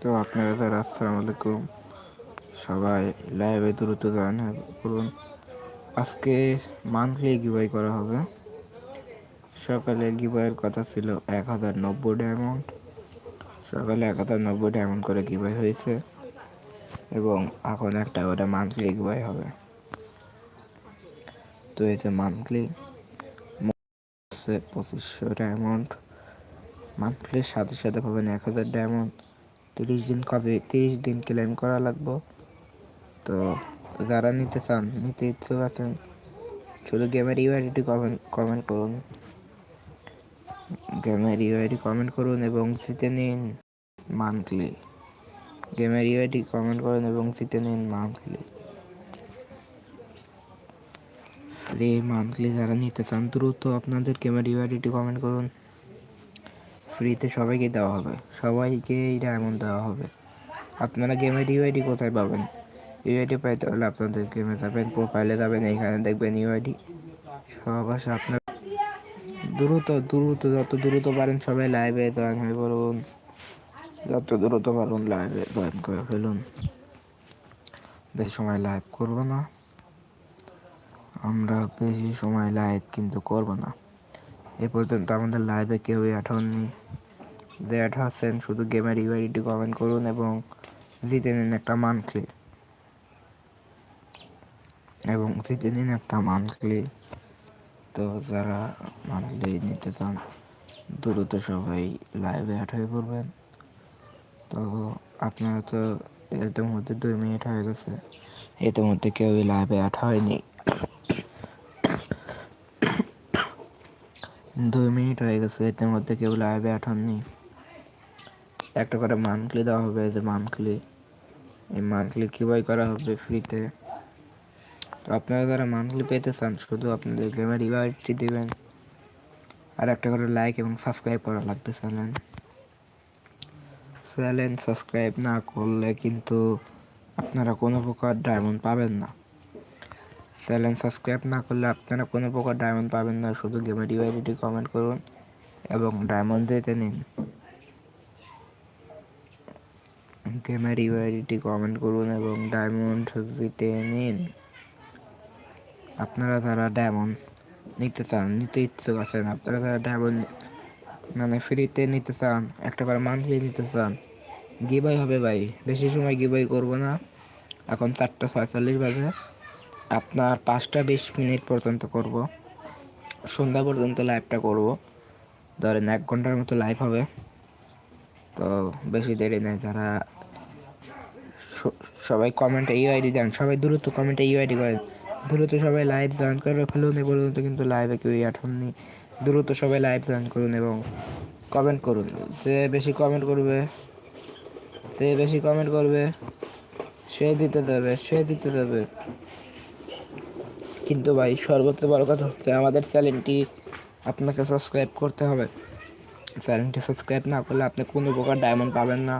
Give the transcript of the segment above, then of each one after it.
তো আপনারা যারা আসসালামু আলাইকুম। সবাই লাইভে দ্রুত জয়েন করুন আজকে মান্থলি গিভাই করা হবে। সকালে গিভাইয়ের কথা ছিল এক হাজার নব্বই ডায়মন্ড সকালে এক হাজার নব্বই ডায়মন্ড করে গিভাই হয়েছে। এবং এখন একটা করে মান্থলি গিভাই হবে। তো এই যে মান্থলি পঁচিশশো ডায়মন্ড মান্থলির সাথে সাথে পাবেন এক হাজার ডায়মন্ড তিরিশ দিন কবে, তিরিশ দিন ক্লেম করা লাগবে। তো যারা নিতে চান, নিতে ইচ্ছুক আছেন, শুধু গেমের ইউআইডি কমেন্ট কমেন্ট করুন। গেমের ইউআইডি কমেন্ট করুন এবং জিতে নিন মান্থলি গেমের ইউআইডি কমেন্ট করুন এবং জিতে নিন মান্থলি ফ্রি মান্থলি যারা নিতে চান, দ্রুত আপনাদের গেমের ইউআইডিটি কমেন্ট করুন। ফ্রিতে সবাইকে দেওয়া হবে। সবাইকে এটা এমন দেওয়া হবে। আপনারা গেমের ইউআইডি কোথায় পাবেন? ইউআইডি পাইতে হলে আপনাদের গেমে যাবেন প্রোফাইলে যাবেন, এইখানে দেখবেন ইউআইডি সব আসে আপনার দ্রুত দ্রুত, যত দ্রুত পারেন সবাই লাইভে জয়েন হয়ে পড়ুন। যত দ্রুত পারুন লাইভে জয়েন করে ফেলুন। বেশি সময় লাইভ করব না। আমরা বেশি সময় লাইভ কিন্তু করব না। এ পর্যন্ত আমাদের লাইভে কেউই অ্যাড হননি যে অ্যাড হচ্ছেন শুধু গেমের ইউআইডি কমেন্ট করুন এবং জিতে নিন একটা মান্থলি এবং জিতে নিন একটা মান্থলি তো যারা মান্থলি নিতে চান, দ্রুত সবাই লাইভে অ্যাড হয়ে পড়বেন। তো আপনারা তো এর মধ্যে দুই মিনিট হয়ে গেছে। এর মধ্যে কেউই লাইভে অ্যাড হয়নি। দুই মিনিট হয়ে গেছে, এর মধ্যে কেউ লাইভে হননি একটা করে মান্থলি দেওয়া হবে যে মান্থলি এই মান্থলি কীভাবে করা হবে ফ্রিতে তো আপনারা যারা মান্থলি পেতে চান, শুধু আপনাদের গেমের ইউআইডি দেবেন। আর একটা করে লাইক এবং সাবস্ক্রাইব করা লাগবে চ্যানেল চ্যানেল সাবস্ক্রাইব না করলে কিন্তু আপনারা কোনো প্রকার ডায়মন্ড পাবেন না। চ্যানেল সাবস্ক্রাইব না করলে আপনারা কোনো প্রকার ডায়মন্ড পাবেন না। শুধু গেমের ইউআইডি কমেন্ট করুন এবং ডায়মন্ড দিতে নিন। গেমের ইউআইডি কমেন্ট করুন এবং ডায়মন্ড জিতে নিন। আপনারা যারা ডায়মন্ড নিতে চান, নিতে ইচ্ছুক আছেন, আপনারা যারা ডায়মন্ড মানে ফ্রিতে নিতে চান একটা করে মান্থলি নিতে চান গিবাই হবে ভাই। বেশি সময় গিবাই করব না। এখন চারটা ছয়চল্লিশ বাজে। আপনার পাঁচটা বিশ মিনিট পর্যন্ত করব। সন্ধ্যা পর্যন্ত লাইভটা করব। ধরেন এক ঘণ্টার মতো লাইভ হবে। তো বেশি দেরি নেই, যারা সবাই কমেন্টে ইউআইডি দেন। সবাই দ্রুত কমেন্টে ইউআইডি করেন। দ্রুত সবাই লাইভ জয়েন করে ফেলুন এ পর্যন্ত কিন্তু লাইভে কেউ হননি। দ্রুত সবাই লাইভ জয়েন করুন এবং কমেন্ট করুন। যে বেশি কমেন্ট করবে, যে বেশি কমেন্ট করবে, সে দিতে দেবে, সে দিতে দেবে। কিন্তু ভাই সর্বোচ্চ বড় কথা হচ্ছে আমাদের চ্যানেলটি আপনাকে সাবস্ক্রাইব করতে হবে। চ্যানেলটি সাবস্ক্রাইব না করলে আপনি কোনো প্রকার ডায়মন্ড পাবেন না।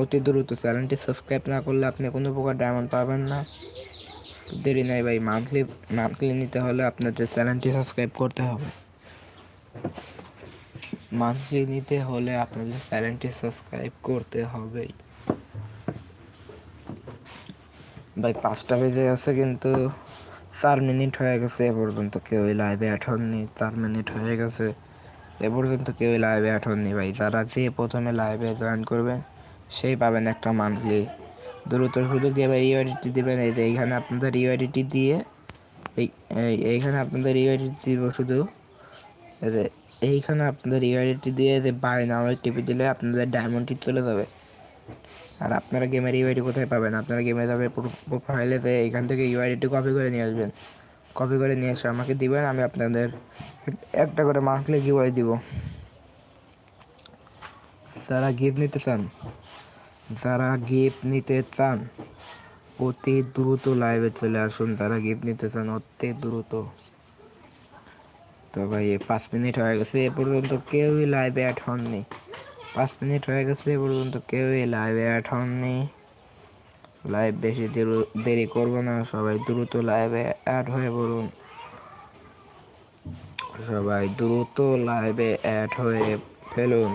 অতি দ্রুত চ্যানেলটি সাবস্ক্রাইব না করলে আপনি কোনো প্রকার ডায়মন্ড পাবেন না। দেরি নাই ভাই মান্থলি মান্থলি নিতে হলে আপনাদের চ্যানেলটি সাবস্ক্রাইব করতে হবে। মান্থলি নিতে হলে আপনাদের চ্যানেলটি সাবস্ক্রাইব করতে হবে। ভাই, পাঁচটা বেজে গেছে কিন্তু চার মিনিট হয়ে গেছে, এ পর্যন্ত কেউ লাইভে অ্যাড হননি। চার মিনিট হয়ে গেছে, এ পর্যন্ত কেউ লাইভে অ্যাড হননি ভাই। যারা যে প্রথমে লাইভে জয়েন করবেন, সেই পাবেন একটা মান্থলি দ্রুত শুধু গেমের ইউআইডিটি দিবেন। এই যে এইখানে আপনাদের ইউআইডিটি দিয়ে, এই এইখানে আপনাদের ইউআইডি দিব শুধু। এইখানে আপনাদের ইউআইডিটি দিয়ে যে বাই নামে টিপে দিলে আপনাদের ডায়মন্ডটি চলে যাবে। আর আপনারা গেমের ইউআইডি কোথায় পাবেন? আপনারা গেমে যাবে প্রোফাইলে এখান থেকে ইউআইডিটি কপি করে নিয়ে আসবেন। কপি করে নিয়ে এসে আমাকে দিবেন, আমি আপনাদের একটা করে মান্থলি গিভওয়ে দিব। যারা গিফট নিতে চান, যারা গিফট নিতে চান, অতি দ্রুত লাইভে চলে আসুন। যারা গিফট নিতে চান, অতি দ্রুত। তো ভাই, পাঁচ মিনিট হয়ে গেছে, এ পর্যন্ত কেউই লাইভে অ্যাড হননি পাঁচ মিনিট হয়ে গেছে এ পর্যন্ত কেউই লাইভে অ্যাড হননি লাইভ বেশি দেরি করব না, সবাই দ্রুত লাইভে অ্যাড হয়ে পড়ুন। সবাই দ্রুত লাইভে অ্যাড হয়ে ফেলুন।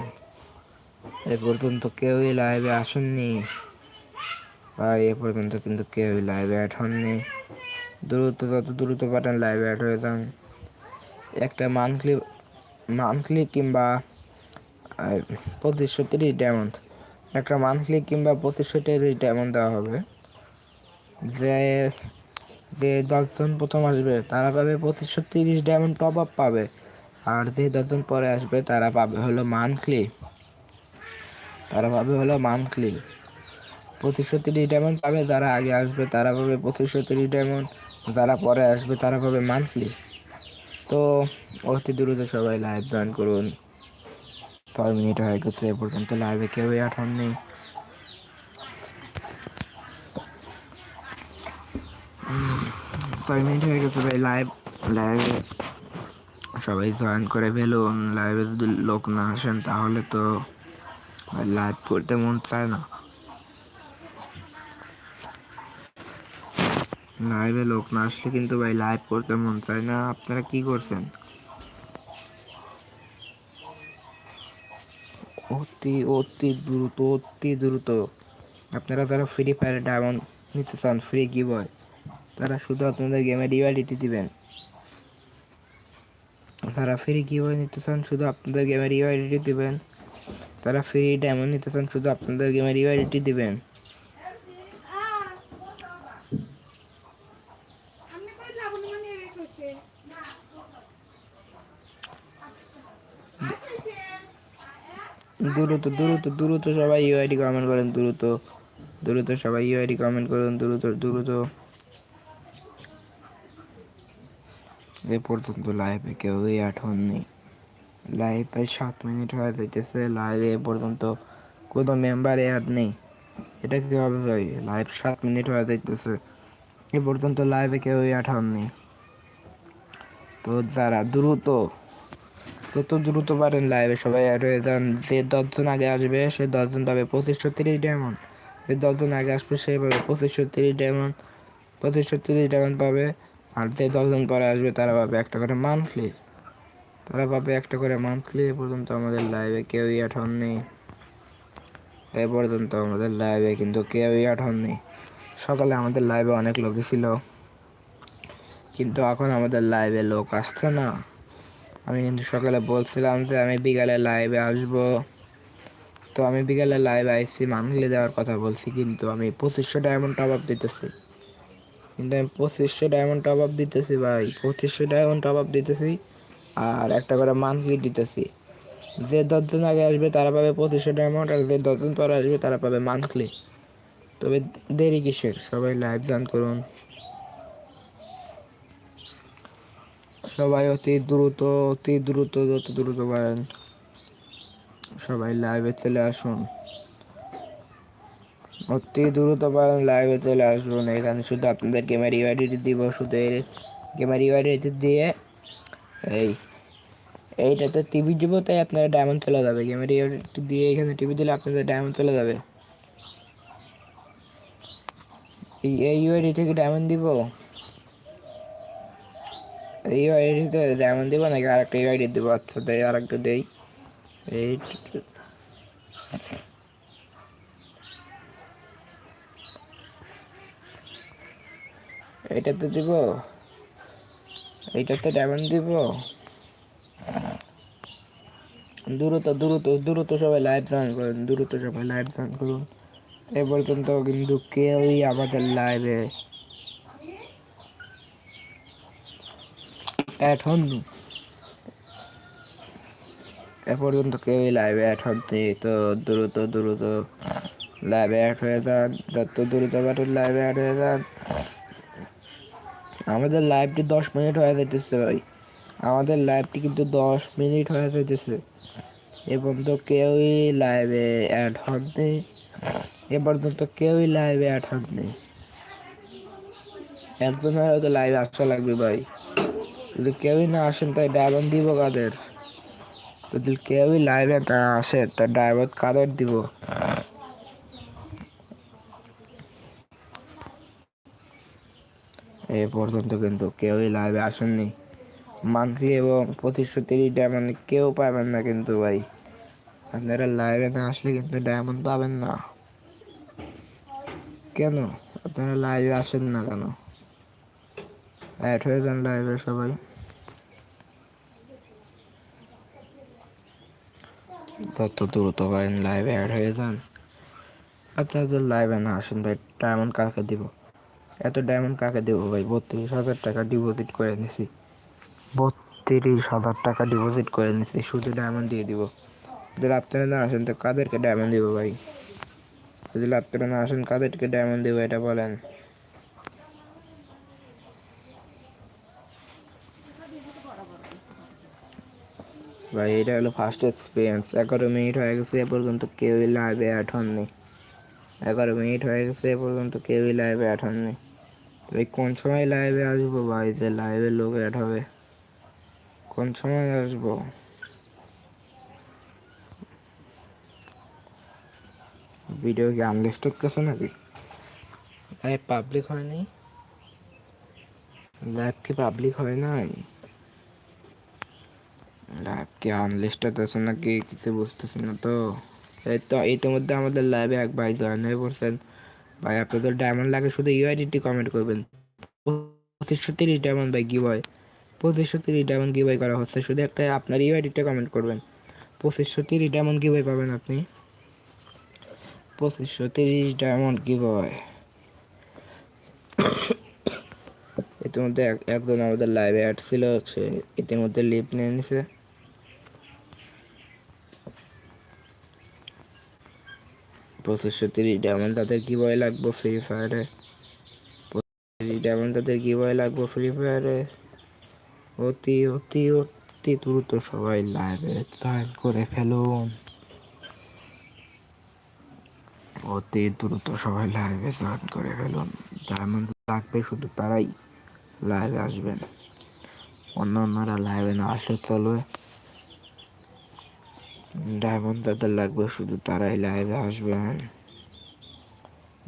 এ পর্যন্ত কেউই লাইভে আসেননি। ভাই, এ পর্যন্ত কিন্তু কেউই লাইভে অ্যাড হননি দ্রুত, যত দ্রুত পারেন লাইভে অ্যাড হয়ে যান। একটা মান্থলি মান্থলি কিংবা পঁচিশশো তিরিশ ডায়মন্ড একটা মান্থলি কিংবা পঁচিশশো তিরিশ ডায়মন্ড দেওয়া হবে। যে যে দশজন প্রথম আসবে, তারা পাবে পঁচিশশো তিরিশ ডায়মন্ড টপ আপ পাবে। আর যে দশজন পরে আসবে, তারা পাবে হলো মান্থলি তারা পাবে হলো মান্থলি পঁচিশশো তিরিশ ডায়মন্ড পাবে, যারা আগে আসবে, তারা পাবে পঁচিশশো তিরিশ ডায়মন্ড যারা পরে আসবে, তারা পাবে মান্থলি তো অতি দ্রুত সবাই লাইভ জয়েন করুন। ছয় মিনিট হয়ে গেছে, এ পর্যন্ত লাইভে কেউই আঠান নেই। ছয় মিনিট হয়ে গেছে ভাই লাইভ লাইভে সবাই জয়েন করে ফেলুন লাইভে যদি লোক না আসেন তাহলে তো লাইভ করতে মন চায় না। লাইভে লোক না আসলে কিন্তু ভাই লাইভ করতে মন চায় না। আপনারা কি করছেন? অতি অতি দ্রুত অতি দ্রুত। আপনারা যারা ফ্রি ফায়ার ডায়মন্ড নিতে চান ফ্রি কি তারা শুধু আপনাদের গেমের রিয়ালিটি দিবেন। তারা ফ্রি কি বয় নিতে চান, শুধু আপনাদের গেমের রিয়ালিটি দিবেন। তারা ফ্রি ডায়মন্ড নিতে চান, শুধু আপনাদের গেমের রিয়ালিটি দিবেন। দ্রুত দ্রুত দ্রুত সবাই ইউআইডি কমেন্ট করেন, দ্রুত দ্রুত সবাই ইউআইডি কমেন্ট করুন, দ্রুত দ্রুত। এ পর্যন্ত লাইভে কেউই অ্যাড হননি লাইভ সাত মিনিট হয়ে যাইতেছে লাইভে এ পর্যন্ত কোনো মেম্বার অ্যাড নেই। এটা কি হবে ভাই লাইভ সাত মিনিট হয়ে যাইতেছে, এ পর্যন্ত লাইভে কেউই অ্যাড হননি তো যারা দ্রুত যত দ্রুত পারেন লাইভে সবাই অ্যাড হয়ে যান। যে দশজন আগে আসবে, সে দশজন পাবে পঁচিশশো তিরিশ ডায়মন্ড যে দশজন আগে আসবে, সে পাবে পঁচিশশো তিরিশ ডায়মন্ড পঁচিশশো তিরিশ ডায়মন্ড পাবে, আর যে দশজন পরে আসবে, তারা পাবে একটা করে মান্থলি তারা পাবে একটা করে মান্থলি এ পর্যন্ত আমাদের লাইভে কেউই অ্যাড হননি। এ পর্যন্ত আমাদের লাইভে কিন্তু কেউই অ্যাড হননি। সকালে আমাদের লাইভে অনেক লোকই ছিল। কিন্তু এখন আমাদের লাইভে লোক আসছে না। আমি কিন্তু সকালে বলছিলাম যে আমি বিকালে লাইভে আসব। তো আমি বিকালে লাইভে আইসি মান্থলি দেওয়ার কথা বলছি, কিন্তু আমি পঁচিশশো ডায়মন্ড টপ আপ দিতেছি। কিন্তু আমি পঁচিশশো ডায়মন্ড টপ আপ দিতেছি ভাই, পঁচিশশো ডায়মন্ড টপ আপ দিতেছি আর একটা করে মান্থলি দিতেছি। যে দশজন আগে আসবে তারা পাবে পঁচিশশো ডায়মন্ড আর যে দশজন পরে আসবে তারা পাবে মান্থলি তবে দেরি কিসের? সবাই লাইভ জান করুন। সবাই অতি দ্রুত অতি দ্রুত, যত দ্রুত পারেন সবাই লাইভে চলে আসুন। অতি দ্রুত পারেন লাইভে চলে আসুন। এখানে শুধু আপনাদের গেমের ইউআইডি দিব, শুধু গেমের ইউআইডি দিয়ে। এই, এইটাতে টিভি দিব, তাই আপনারা ডায়মন্ড চলে যাবে। গেমের ইউআইডি দিয়ে এখানে টিভি দিলে আপনাদের ডায়মন্ড চলে যাবে। এই এই ইউআইডি থেকে ডায়মন্ড দিব। এই দিব নাকি ইউআইডি দিব? আচ্ছা আরেকটা দেই। এই এইটাতে দিব। এইটাতে ডায়মন্ড দিব। দ্রুত দ্রুত দ্রুত সবাই লাইভ জয়েন করুন, দ্রুত সবাই লাইভ জয়েন করুন। এ পর্যন্ত কিন্তু কেউই আমাদের লাইভে অ্যাড হননি এ পর্যন্ত কেউই লাইভে অ্যাড হননি তো দ্রুত দ্রুত লাইভে অ্যাড হয়ে যান। যত দ্রুত পারেন লাইভে অ্যাড হয়ে যান। আমাদের লাইভটি দশ মিনিট হয়ে যেতেছে ভাই। আমাদের লাইভটি কিন্তু দশ মিনিট হয়ে যেতেছে এ পর্যন্ত কেউই লাইভে অ্যাড হননি এ পর্যন্ত কেউই লাইভে অ্যাড হননি একজন হয়তো লাইভে আসা লাগবে ভাই। যদি কেউই না আসেন, তাই ডায়মন্ড দিব কাদের? যদি কেউই লাইভে না আসে তা ডায়মন্ড কাদের দিব? এ পর্যন্ত কিন্তু কেউই লাইভে আসেননি। মান্থলি এবং তিরিশ ডায়মন্ড কেউ পাবেন না কিন্তু ভাই। আপনারা লাইভে না আসলে কিন্তু ডায়মন্ড পাবেন না। কেন? আপনারা লাইভে আসেন না কেন? অ্যাড হয়ে যান লাইভে সবাই যত দ্রুত পারেন লাইভে অ্যাড হয়ে যান। আপনারা তো লাইভে না আসেন ভাই ডায়মন্ড কাকে দিব? এত ডায়মন্ড কাকে দেবো ভাই? বত্রিশ হাজার টাকা ডিপোজিট করে নিছি। বত্রিশ হাজার টাকা ডিপোজিট করে নিছি, শুধু ডায়মন্ড দিয়ে দিব। যদি আপনারা না আসেন তো কাদেরকে ডায়মন্ড দিব ভাই? যদি আপনারা না আসেন, কাদেরকে ডায়মন্ড দিব এটা বলেন? ভাই এটা হলো ফার্স্ট এক্সপিরিয়েন্স এগারো মিনিট হয়ে গেছে এ পর্যন্ত কেউই লাইভে অ্যাড হননি। এগারো মিনিট হয়ে গেছে এ পর্যন্ত কেউই লাইভে অ্যাড হননি। ভাই কোন সময় লাইভে আসব ভাই যে লাইভে লোক অ্যাড হবে? কোন সময় আসব? ভিডিও কি আনলিস্টেড করছে নাকি? লাইভ পাবলিক হয়নি। লাইভ কি পাবলিক হয় নাই? লাইভ কি আনলিস্টেড আছে নাকি কিছু বুঝতেছি না তো। এই তো, ইতিমধ্যে আমাদের লাইভে এক ভাই জয়েন হয়ে পড়ছেন। ভাই আপনাদের ডায়মন্ড লাগে, শুধু ইউআইডিটি কমেন্ট করবেন। পঁচিশশো তিরিশ ডায়মন্ড ভাই কি বয় পঁচিশশো তিরিশ ডায়মন্ড কি করা হচ্ছে, শুধু একটা আপনার ইউআইডিটা কমেন্ট করবেন। পঁচিশশো তিরিশ ডায়মন্ড কি পাবেন আপনি। পঁচিশশো তিরিশ ডায়মন্ড কি বয় ইতিমধ্যে এক- একজন আমাদের লাইভে অ্যাড ছিল হচ্ছে ইতিমধ্যে লিভ নিয়ে নিছে। পঁচিশশো তিরিশ ডায়মন্ড তাদের বয় লাগবে ফ্রি ফায়ারে তিরিশ ডায়মন্ড তাদের কি বয় লাগবে ফ্রি ফায়ারে অতি অতি অতি দ্রুত সবাই লাইভে জয়েন করে ফেলুন। অতি দ্রুত সবাই লাইভে জয়েন করে ফেলুন। ডায়মন্ড লাগবে শুধু তারাই লাইভে আসবেন। অন্য অন্যরা লাইভে না আসলে চলবে। ডায়মন্ড তাদের লাগবে, শুধু তারাই লাইভে আসবেন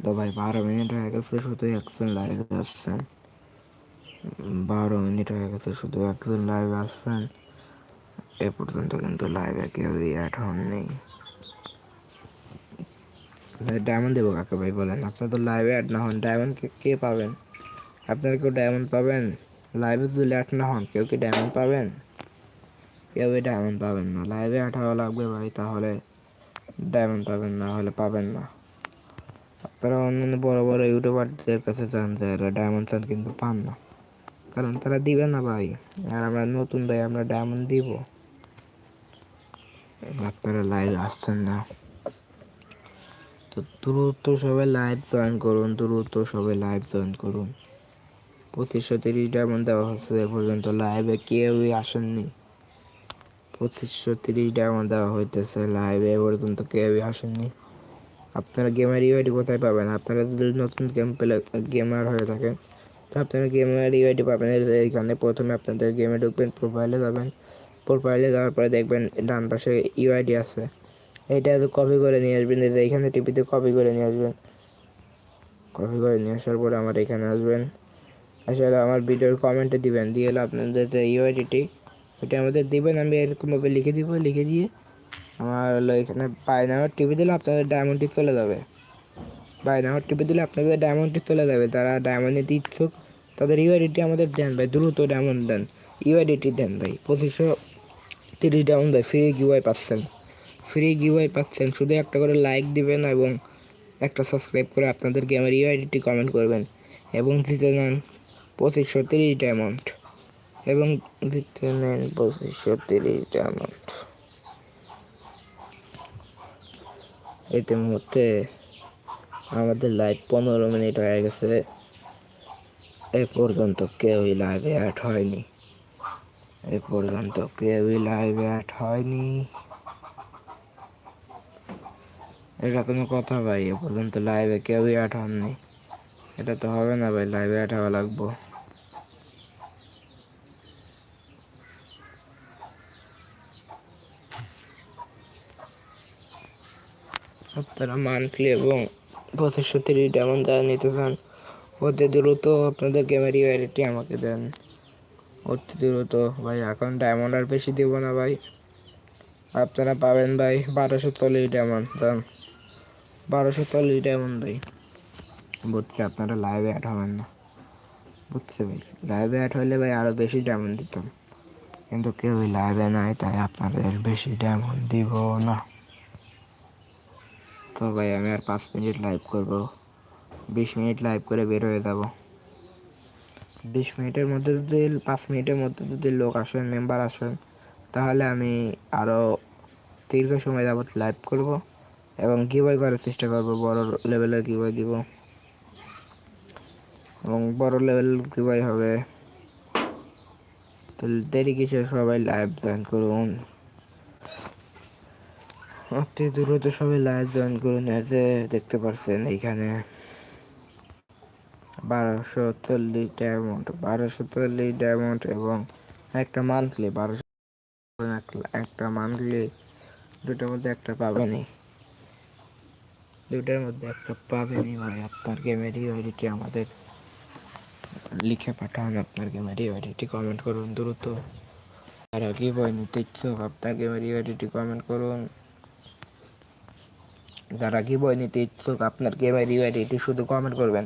তো ভাই, বারো মিনিট হয়ে গেছে, শুধু একজন লাইভে আসছেন বারো মিনিট হয়ে গেছে, শুধু একজন লাইভে আসছেন এ পর্যন্ত কিন্তু লাইভে কেউই অ্যাড হননি ডায়মন্ড দেবো কাকে ভাই, বলেন? আপনার তো লাইভে অ্যাড না হন ডায়মন্ড কে পাবেন? আপনারা কেউ ডায়মন্ড পাবেন? লাইভে যদি অ্যাড না হন, কেউ কি ডায়মন্ড পাবেন? কেউই ডায়মন্ড পাবেন না। লাইভে হওয়া লাগবে ভাই, তাহলে ডায়মন্ড পাবেন না, হলে পাবেন না। আপনারা অন্যান্য বড় বড় ইউটিউবারদের কাছে চান যে এরা ডায়মন্ড চান, কিন্তু পান না। কারণ তারা দিবে না ভাই। আর আমরা নতুন ভাই, আমরা ডায়মন্ড দিব। আপনারা লাইভ আসছেন না। তো দ্রুত সবাই লাইভ জয়েন করুন, দ্রুত সবাই লাইভ জয়েন করুন। পঁচিশশো তিরিশ ডায়মন্ড দেওয়া হচ্ছে, এ পর্যন্ত লাইভে কেউই আসেননি। পঁচিশশো তিরিশ ডায়মন্ড দেওয়া হইতেছে লাইভে এ পর্যন্ত কেউই আসেননি। আপনারা গেমের ইউআইডি কোথায় পাবেন? আপনারা যদি নতুন গেম প্লে গেমার হয়ে থাকেন, তো আপনারা গেমের ইউআইডি পাবেন। এই যে এইখানে প্রথমে আপনাদের গেমে ঢুকবেন প্রোফাইলে যাবেন। প্রোফাইলে যাওয়ার পরে দেখবেন ডান পাশে ইউআইডি আছে। এইটা কপি করে নিয়ে আসবেন যে এইখানে টিপিতে কপি করে নিয়ে আসবেন। কপি করে নিয়ে আসার পরে আমার এখানে আসবেন। আসলে আমার ভিডিওর কমেন্টে দিবেন, দিয়ে আপনাদের যে ইউআইডিটি ওটা আমাদের দিবেন, আমি এরকমভাবে লিখে দিব, লিখে দিয়ে আমার হলো এখানে বাই নাম্বার টিপে দিলে আপনাদের ডায়মন্ডটি চলে যাবে। বাই নাম্বার টিপে দিলে আপনাদের ডায়মন্ডটি চলে যাবে তারা ডায়মন্ড নিতে ইচ্ছুক তাদের ইউআইডিটি আমাদের দেন ভাই, দ্রুত ডায়মন্ড দেন। ইউআইডিটি দেন ভাই, পঁচিশশো তিরিশ ডায়মন্ড ভাই ফ্রি গিওয়াই পাচ্ছেন। ফ্রি গিওয়াই পাচ্ছেন, শুধু একটা করে লাইক দিবেন এবং একটা সাবস্ক্রাইব করে আপনাদের গেমের ইউআইডিটি কমেন্ট করবেন। এবং জিতে নেন পঁচিশশো তিরিশ ডায়মন্ড এবং জিতে নেন পঁচিশশো তিরিশ ডায়মন্ড এতে মুহূর্তে আমাদের লাইভ পনেরো মিনিট হয়ে গেছে। এ পর্যন্ত কেউই লাইভে অ্যাড হয়নি। এ পর্যন্ত কেউই লাইভে অ্যাড হয়নি। এটা কোনো কথা ভাই, এ পর্যন্ত লাইভে কেউই অ্যাড হননি। এটা তো হবে না ভাই লাইভে অ্যাড হওয়া লাগবো। আপনারা মান্থলি এবং পঁচিশশো তিরিশ ডায়মন্ড যারা নিতে চান, অতি দ্রুত আপনাদের গেমের ইউআইডিটি আমাকে দেন। অতি দ্রুত, ভাই, এখন ডায়মন্ড আর বেশি দেব না, ভাই। আপনারা পাবেন, ভাই, বারোশো চল্লিশ ডায়মন্ড যান বারোশো চল্লিশ ডায়মন্ড ভাই। বুঝছি, আপনারা লাইভে অ্যাড হবেন না। বুঝছে, ভাই। লাইভে অ্যাড হলে ভাই আরও বেশি ডায়মন্ড দিতাম। কিন্তু কেউই লাইভে নাই, তাই আপনাদের বেশি ডায়মন্ড দিব না। তো ভাই, আমি আর পাঁচ মিনিট লাইভ করব। বিশ মিনিট লাইভ করে বের হয়ে যাব। বিশ মিনিটের মধ্যে যদি, পাঁচ মিনিটের মধ্যে যদি লোক আসেন মেম্বার আসেন তাহলে আমি আরও দীর্ঘ সময় যাবত লাইভ করব এবং গিবই করার চেষ্টা করব, বড় লেভেলের গিবই দিব। এবং বড় লেভেল গিবই হবে। তো দেরি কিছু সবাই লাইভ জয়েন করুন। অতি দ্রুত সবাই লাইভ জয়েন করুন এজ দেখতে পাচ্ছেন এইখানে। বারোশো চল্লিশ ডায়মন্ড বারোশো চল্লিশ ডায়মন্ড এবং একটা মান্থলি বারোশো একটা মান্থলি দুটোর মধ্যে একটা পাবেনি দুটার মধ্যে একটা পাবেনি ভাই, আপনার গেমের ইউআইডিটি আমাদের লিখে পাঠান, আপনার গেমের ইউআইডিটি কমেন্ট করুন দ্রুত। আর কি বই নিতে ইচ্ছুক, আপনার গেমের ইউআইডিটি কমেন্ট করুন। যারা কি বই নিতে ইচ্ছুক, আপনার গেমের ইউআইডিটি শুধু কমেন্ট করবেন?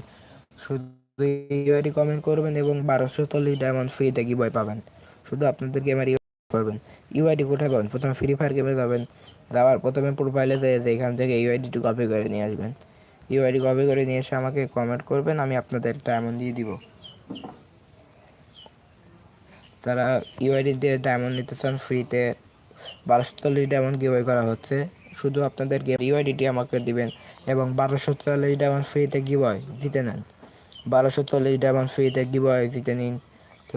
শুধু ইউআইডি কমেন্ট করবেন এবং বারোশো চল্লিশ ডায়মন্ড ফ্রিতে কি বই পাবেন? শুধু আপনাদের গেমের করবেন। ইউআইডি কোথায় পাবেন? প্রথমে ফ্রি ফায়ার গেমে যাবেন। যাওয়ার প্রথমে প্রোফাইলে যেয়ে এখান থেকে ইউআইডিটি কপি করে নিয়ে আসবেন। ইউআইডি কপি করে নিয়ে এসে আমাকে কমেন্ট করবেন, আমি আপনাদের ডায়মন্ড দিয়ে দিব। তারা ইউআইডি দিয়ে ডায়মন্ড নিতে চান ফ্রিতে বারোশো চল্লিশ ডায়মন্ড গিভওয়ে করা হচ্ছে। শুধু আপনাদের ইউআইডিটি আমাকে দিবেন এবং বারোশো চল্লিশ ডায়মন্ড ফ্রিতে গিভওয়ে জিতে নেন। বারোশো চল্লিশ ডায়মন্ড ফ্রিতে গিভওয়ে জিতে নিন। তো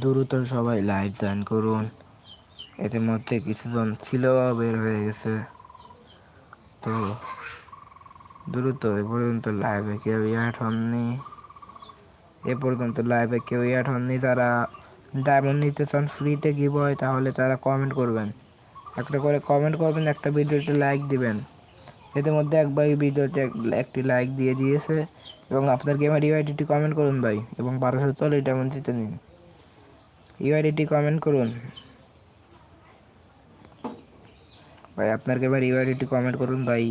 দ্রুত সবাই লাইভ জয়েন করুন। এদের মধ্যে কিছুজন ছিল, বের হয়ে গেছে। তো দ্রুত এ পর্যন্ত লাইভে কেউ অ্যাড হননি। এ পর্যন্ত লাইভে কেউ অ্যাড হননি। যারা ডায়মন্ড নিতে চান ফ্রিতে গিভ তাহলে তারা কমেন্ট করবেন। একটা করে কমেন্ট করবেন, একটা ভিডিওতে লাইক দিবেন। এদের মধ্যে এক ভাই ভিডিওতে একটি লাইক দিয়ে দিয়েছে এবং আপনার গেমের ইউআইডিটি কমেন্ট করুন ভাই, এবং বারোশো চল্লিশ ডায়মন্ড জিতে নিন। ইউআইডিটি কমেন্ট করুন। ভাই, আপনার গেমের ইউআইডিটি কমেন্ট করুন ভাই।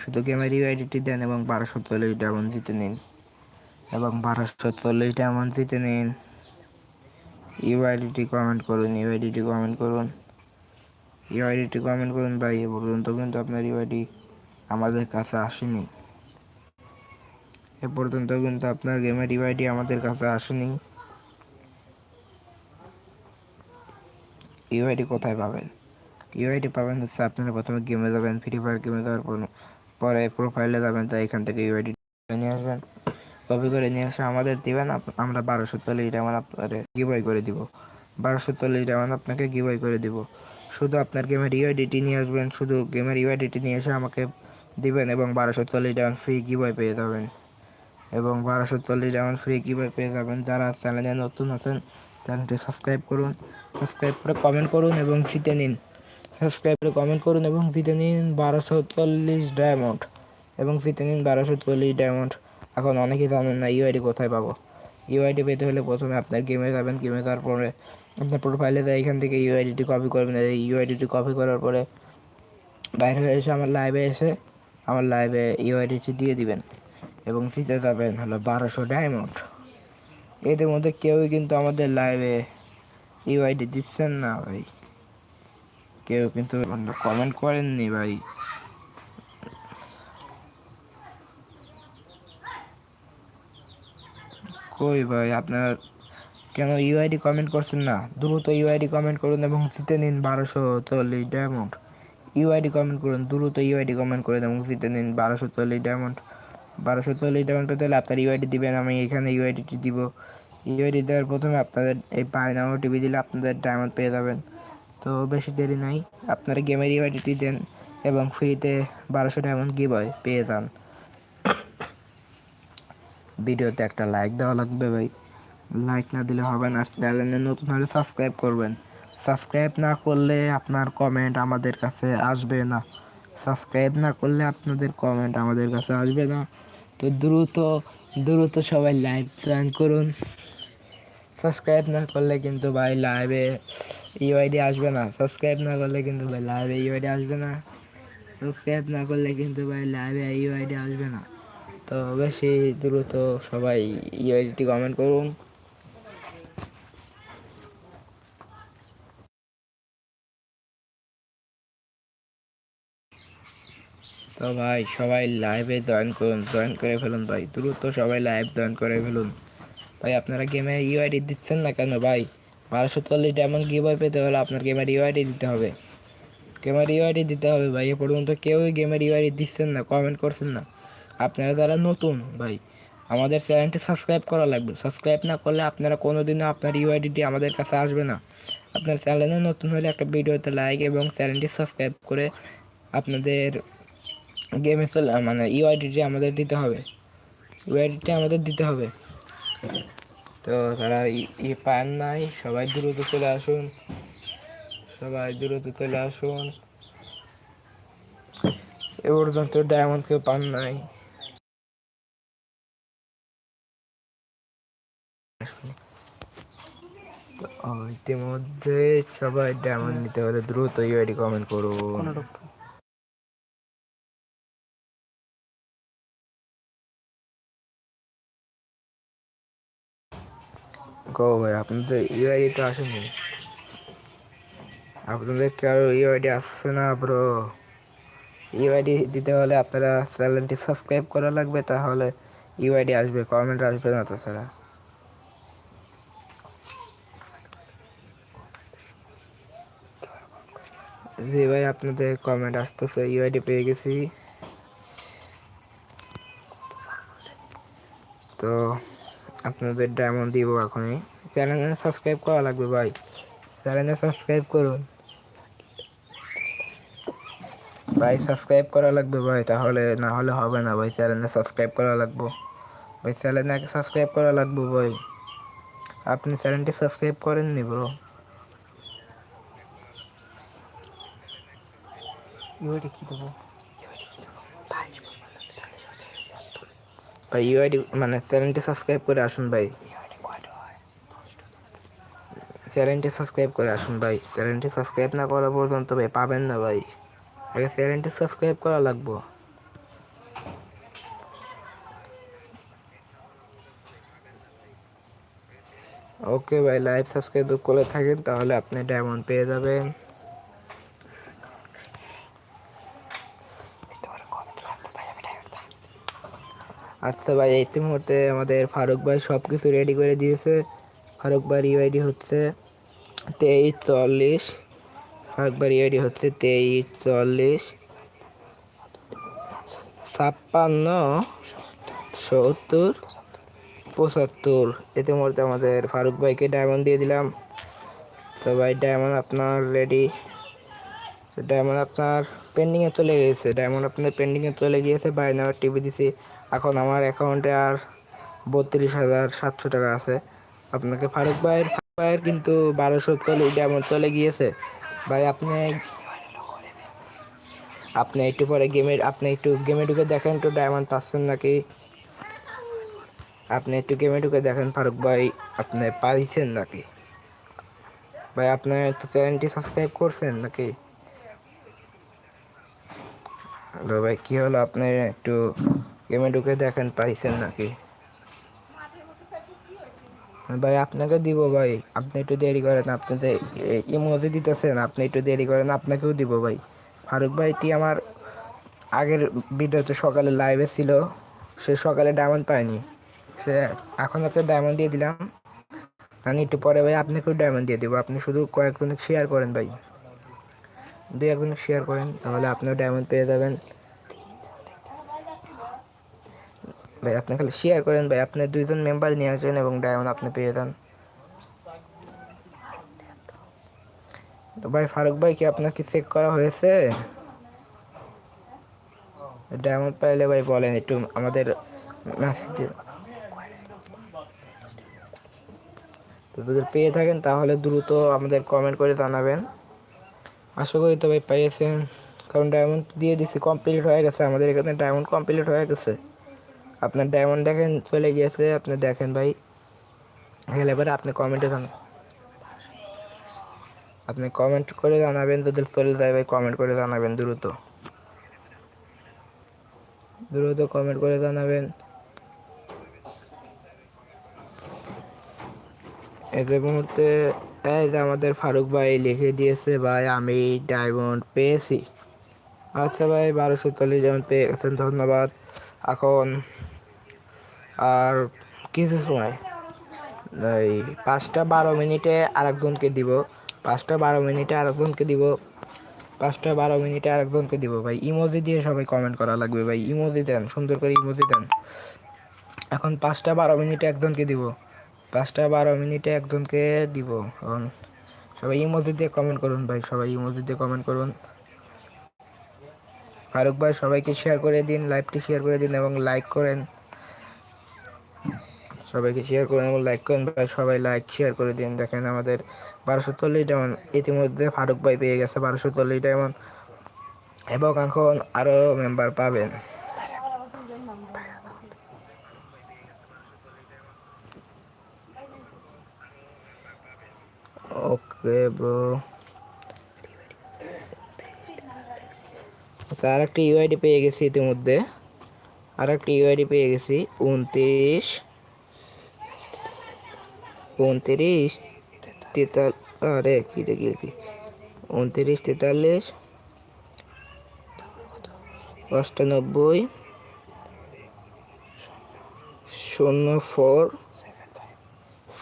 শুধু গেমের ইউআইডিটি দেন এবং বারোশো চল্লিশ ডায়মন্ড জিতে নিন। এবং বারোশো চল্লিশ ডায়মন্ড জিতে নিন। ইউআইডিটি কমেন্ট করুন ইউআইডিটি কমেন্ট করুন। ইউআইডিটি কমেন্ট করুন ভাই, এ পর্যন্ত কিন্তু আপনার ইউআইডি আমাদের কাছে আসেনি। এ পর্যন্ত কিন্তু আপনার গেমের ইউআইডি আমাদের কাছে আসেনি। ইউআইডি কোথায় পাবেন? ইউআইডি পাবেন হচ্ছে আপনারা প্রথমে গেমে যাবেন ফ্রি ফায়ার গেমে যাওয়ার পর, পরে প্রোফাইলে যাবেন, তাই এখান থেকে ইউআইডি নিয়ে আসবেন। কপি করে নিয়ে এসে আমাদের দিবেন আমরা বারোশো চল্লিশ ডায়মন্ড আপনাকে গিবই করে দিব। বারোশো চল্লিশ ডায়মন্ড আপনাকে গিবই করে দিব। শুধু আপনার গেমের ইউআইডিটি নিয়ে আসবেন, শুধু গেমের ইউআইডিটি নিয়ে এসে আমাকে দিবেন এবং বারোশো চল্লিশ ডায়মন্ড ফ্রি গিবই পেয়ে যাবেন। এবং বারোশো চল্লিশ ডায়মন্ড ফ্রি গিবই পেয়ে যাবেন। যারা চ্যানেলে নতুন আছেন চ্যানেলটি সাবস্ক্রাইব করুন সাবস্ক্রাইব করে কমেন্ট করুন এবং জিতে নিন। সাবস্ক্রাইব করে কমেন্ট করুন এবং জিতে নিন বারোশো চল্লিশ ডায়মন্ড এবং জিতে নিন বারোশো চল্লিশ ডায়মন্ড এখন অনেকেই জানেন না ইউআইডি কোথায় পাবো। ইউআইডি পেতে হলে প্রথমে আপনার গেমে যাবেন গেমে যাওয়ার পরে আপনার প্রোফাইলে যায় এখান থেকে ইউআইডিটি কপি করবেন, এই ইউআইডিটি কপি করার পরে বাইরে হয়ে এসে আমার লাইভে এসে আমার লাইভে ইউআইডিটি দিয়ে দিবেন এবং জিতে যাবেন হলো বারোশো ডায়মন্ড এদের মধ্যে কেউই কিন্তু আমাদের লাইভে ইউআইডি দিচ্ছেন না ভাই। কেউ কিন্তু কমেন্ট করেননি ভাই। কই ভাই আপনারা কেন ইউআইডি কমেন্ট করছেন না? দ্রুত ইউআইডি কমেন্ট করুন এবং জিতে নিন বারোশো চল্লিশ ডায়মন্ড ইউআইডি কমেন্ট করুন, দ্রুত ইউআইডি কমেন্ট করুন এবং জিতে নিন বারোশো চল্লিশ ডায়মন্ড বারোশো চল্লিশ ডায়মন্ড পেতে হলে আপনার ইউআইডি দিবেন, আমি এখানে ইউআইডিটি দিব। ইউআইডি দেওয়ার প্রথমে আপনাদের এই পায়না টিভি দিলে আপনাদের ডায়মন্ড পেয়ে যাবেন। তো বেশি দেরি নাই, আপনারা গেমের ইউআইডিটি দেন এবং ফ্রিতে বারোশো ডায়মন্ড গিবয় পেয়ে যান। ভিডিওতে একটা লাইক দেওয়া লাগবে ভাই। লাইক না দিলে হবে না চ্যানেলে নতুন হলে সাবস্ক্রাইব করবেন। সাবস্ক্রাইব না করলে আপনার কমেন্ট আমাদের কাছে আসবে না। সাবস্ক্রাইব না করলে আপনাদের কমেন্ট আমাদের কাছে আসবে না। তো দ্রুত দ্রুত সবাই লাইক জয়েন করুন। সাবস্ক্রাইব না করলে কিন্তু ভাই লাইভে ইউআইডি আসবে না। সাবস্ক্রাইব না করলে কিন্তু ভাই লাইভে ইউআইডি আসবে না। সাবস্ক্রাইব না করলে কিন্তু ভাই লাইভে ইউআইডি আসবে না। তো বেশি দ্রুত সবাই ইউআইডিটি কমেন্ট করুন। তো ভাই, সবাই লাইভে জয়েন করুন জয়েন করে ফেলুন ভাই, দ্রুত সবাই লাইভ জয়েন করে ফেলুন। ভাই, আপনারা গেমে ইউআইডি দিচ্ছেন না কেন ভাই? বারোশো চল্লিশ ডায়মন্ড গিভওয়ে পেতে হলে আপনার গেমের ইউআইডি দিতে হবে। গেমের ইউআইডি দিতে হবে ভাই, এ পর্যন্ত কেউই গেমের ইউআইডি দিচ্ছেন না কমেন্ট করছেন না। আপনারা যারা নতুন ভাই, আমাদের চ্যানেলটি সাবস্ক্রাইব করা লাগবে। সাবস্ক্রাইব না করলে আপনারা কোনোদিনও আপনার ইউআইডিটি আমাদের কাছে আসবে না। আপনার চ্যানেলে নতুন হলে একটা ভিডিওতে লাইক এবং চ্যানেলটি সাবস্ক্রাইব করে আপনাদের গেমে চলে মানে ইউআইডিটি আমাদের দিতে হবে। ইউআইডিটি আমাদের দিতে হবে। তো তারা ই পান নাই, সবাই দ্রুত চলে আসুন। সবাই দ্রুত চলে আসুন। এ পর্যন্ত ডায়মন্ড কেউ পান নাই। ইতিমধ্যে সবাই ডায়মন্ড নিতে হলে দ্রুত ইউআইডি কমেন্ট করুন। গো ভাই আপনাদের ইউআইডি তো আসেনি আপনাদের কারও ইউআইডি আসছে না ব্রো ইউআইডি দিতে হলে আপনারা চ্যানেলটি সাবস্ক্রাইব করা লাগবে, তাহলে ইউআইডি আসবে কমেন্ট আসবে না তাছাড়া জি ভাই, আপনাদের কমেন্ট আসতেছে ইউআইডি পেয়ে গেছি। তো আপনাদের ডায়মন্ড দিব এখনই। চ্যানেলে সাবস্ক্রাইব করা লাগবে ভাই। চ্যানেলে সাবস্ক্রাইব করুন। ভাই সাবস্ক্রাইব করা লাগবে ভাই, তাহলে না হলে হবে না ভাই চ্যানেলে সাবস্ক্রাইব করা লাগবে। ভাই চ্যানেলে সাবস্ক্রাইব করা লাগবে ভাই। আপনি চ্যানেলটি সাবস্ক্রাইব করেননি ব্রো কি দেবো ভাই ইউআইডি মানে চ্যানেলটি সাবস্ক্রাইব করে আসুন ভাই। চ্যানেলটি সাবস্ক্রাইব করে আসুন ভাই। চ্যানেলটি সাবস্ক্রাইব না করা পর্যন্ত ভাই পাবেন না ভাই। আগে চ্যানেলটি সাবস্ক্রাইব করা লাগবো। ওকে ভাই, লাইভ সাবস্ক্রাইব করে থাকেন, তাহলে আপনি ডায়মন্ড পেয়ে যাবেন। আচ্ছা ভাই এই মুহূর্তে আমাদের ফারুক ভাই সব কিছু রেডি করে দিয়েছে। ফারুক ভাই ইউআইডি হচ্ছে তেইশ চল্লিশ। ফারুক ভাই ইউআইডি হচ্ছে তেইশ চল্লিশ। ছাপ্পান্ন, সত্তর, পঁচাত্তর। ইতিমধ্যে আমাদের ফারুক ভাইকে ডায়মন্ড দিয়ে দিলাম। তো ভাই ডায়মন্ড আপনার রেডি ডায়মন্ড আপনার পেন্ডিংয়ে চলে গিয়েছে ডায়মন্ড আপনার পেন্ডিংয়ে চলে গিয়েছে। বাইনার টিভি দিছি। এখন আমার অ্যাকাউন্টে আর বত্রিশ হাজার সাতশো টাকা আছে। আপনাকে ফারুক ভাইয়ের ফারুক ভাইয়ের কিন্তু বারোশো চলে ডায়মন্ড চলে গিয়েছে। ভাই, আপনি আপনি একটু পরে গেমের আপনি একটু গেমে ঢুকে দেখেন একটু ডায়মন্ড পাচ্ছেন নাকি? আপনি একটু গেমে ঢুকে দেখেন ফারুক ভাই, আপনি পাইছেন নাকি? ভাই, আপনি তো চ্যানেলটি সাবস্ক্রাইব করছেন নাকি? হ্যালো ভাই, কী হলো? আপনি একটু গেমে ঢুকে দেখেন পাইছেন নাকি? ভাই, আপনাকে দিব ভাই। আপনি একটু দেরি করেন, আপনি যে ইমোজি দিতেছেন, আপনি একটু দেরি করেন, আপনাকেও দিব ভাই। ফারুক ভাইটি আমার আগের ভিডিওতে সকালে লাইভে ছিল। সে সকালে ডায়মন্ড পায়নি। সে এখন একটা ডায়মন্ড দিয়ে দিলাম। আমি একটু পরে ভাই, আপনাকেও ডায়মন্ড দিয়ে দেবো। আপনি শুধু কয়েকজন শেয়ার করেন ভাই। দু একজন শেয়ার করেন, তাহলে আপনিও ডায়মন্ড পেয়ে যাবেন। ভাই, আপনি খালি শেয়ার করেন ভাই, আপনি দুইজন মেম্বার নিয়ে আসেন এবং ডায়মন্ড আপনি পেয়ে যান। তো ভাই, ফারুক ভাই, কি আপনার কি চেক করা হয়েছে? ডায়মন্ড পাইলে ভাই বলেন, একটু আমাদের তো যদি পেয়ে থাকেন, তাহলে দ্রুত আমাদের কমেন্ট করে জানাবেন। আশা করি তো ভাই পেয়েছেন কারণ ডায়মন্ড দিয়ে দিছি কমপ্লিট হয়ে গেছে। আমাদের এখানে ডায়মন্ড কমপ্লিট হয়ে গেছে। আপনার ডায়মন্ড দেখেন, চলে গিয়েছে, আপনি দেখেন ভাই। গেলে পরে আপনি কমেন্টে জানান আপনি কমেন্ট করে জানাবেন, যদি চলে যায় ভাই কমেন্ট করে জানাবেন দ্রুত। দ্রুত কমেন্ট করে জানাবেন। এই যে মুহূর্তে, এই যে আমাদের ফারুক ভাই লিখে দিয়েছে, ভাই, আমি ডায়মন্ড পেয়েছি। আচ্ছা ভাই, বারোশো চল্লিশ ডায়মন্ড পেয়ে গেছেন, ধন্যবাদ। এখন আর কিছু সময়, এই পাঁচটা বারো মিনিটে আরেকজনকে দিব। পাঁচটা বারো মিনিটে আরেকজনকে দিব। পাঁচটা বারো মিনিটে আরেকজনকে দিব। ভাই ইমোজি দিয়ে সবাই কমেন্ট করা লাগবে। ভাই ইমোজি দেন, সুন্দর করে ইমোজি দেন। এখন পাঁচটা বারো মিনিটে একজনকে দিব। পাঁচটা বারো মিনিটে একজনকে দিব। এখন সবাই ইমোজি দিয়ে কমেন্ট করুন ভাই, সবাই ইমোজি দিয়ে কমেন্ট করুন। ফারুক ভাই, সবাইকে শেয়ার করে দিন লাইভটি শেয়ার করে দিন এবং লাইক করেন। সবাইকে শেয়ার করেন এবং লাইক করেন। ভাই, সবাই লাইক শেয়ার করে দিন। দেখেন আমাদের বারোশো চল্লিশ যেমন ইতিমধ্যে ফারুক ভাই পেয়ে গেছে বারোশো চল্লিশ যেমন এবং এখন আরও মেম্বার পাবেন। ওকে ব্রো আচ্ছা আর একটা ইউআইডি পেয়ে গেছি ইতিমধ্যে। আর একটা ইউআইডি পেয়ে গেছি। উনত্রিশ। উনত্রিশ তেতাল আরে কি রে কি উনত্রিশ তেতাল্লিশ অষ্টানব্বই শূন্য ফোর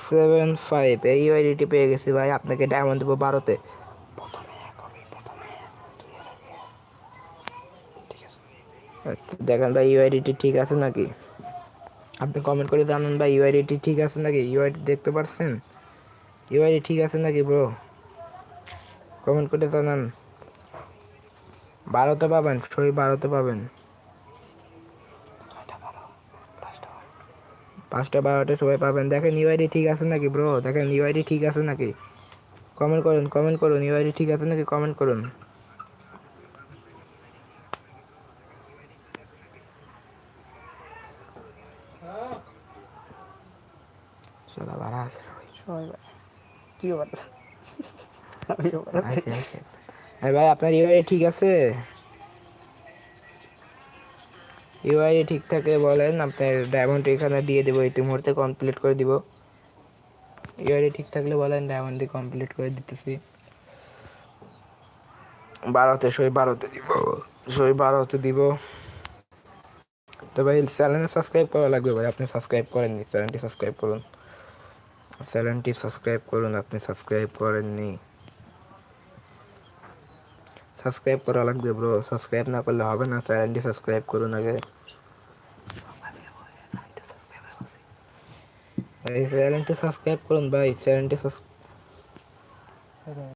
সেভেন ফাইভ এই ইউআইডিটি পেয়ে গেছি ভাই আপনাকে ডায়মন্ড দেবো বারোতে দেখেন ভাই ইউআইডিটি ঠিক আছে নাকি আপনি কমেন্ট করে জানান ভাই ইউআইডিটি ঠিক আছে নাকি? ইউআইডি দেখতে পারছেন? ইউআইডি ঠিক আছে নাকি ব্রো কমেন্ট করে জানান। বারোতে পাবেন, সই বারোতে পাবেন। পাঁচটা বারোটা সবাই পাবেন। দেখেন ইউআইডি ঠিক আছে নাকি ব্রো দেখেন ইউআইডি ঠিক আছে নাকি? কমেন্ট করুন কমেন্ট করুন। ইউআইডি ঠিক আছে নাকি? কমেন্ট করুন। বাড়া আছে সবাই আচ্ছা আচ্ছা হ্যাঁ ভাই আপনার ইউআইডি ঠিক আছে ইউআইডি ঠিক থাকে বলেন আপনার ডায়মন্ড এখানে দিয়ে দেবো এই মুহূর্তে কমপ্লিট করে দিব ইউআইডি ঠিক থাকলে বলেন ডায়মন্ড দিয়ে কমপ্লিট করে দিতেছি বারোতে সই বারোতে দিব সই বারোতে দিব তো ভাই চ্যানেলে সাবস্ক্রাইব করা লাগবে ভাই আপনি সাবস্ক্রাইব করেননি চ্যানেলটি সাবস্ক্রাইব করুন চ্যানেলটি সাবস্ক্রাইব করুন আপনি সাবস্ক্রাইব করেননি সাবস্ক্রাইব করা লাগবে ব্রো সাবস্ক্রাইব না করলে হবে না চ্যানেলটি সাবস্ক্রাইব করুন আগে ভাই চ্যানেলটি সাবস্ক্রাইব করুন ভাই চ্যানেলটি সাবস্ক্রাইব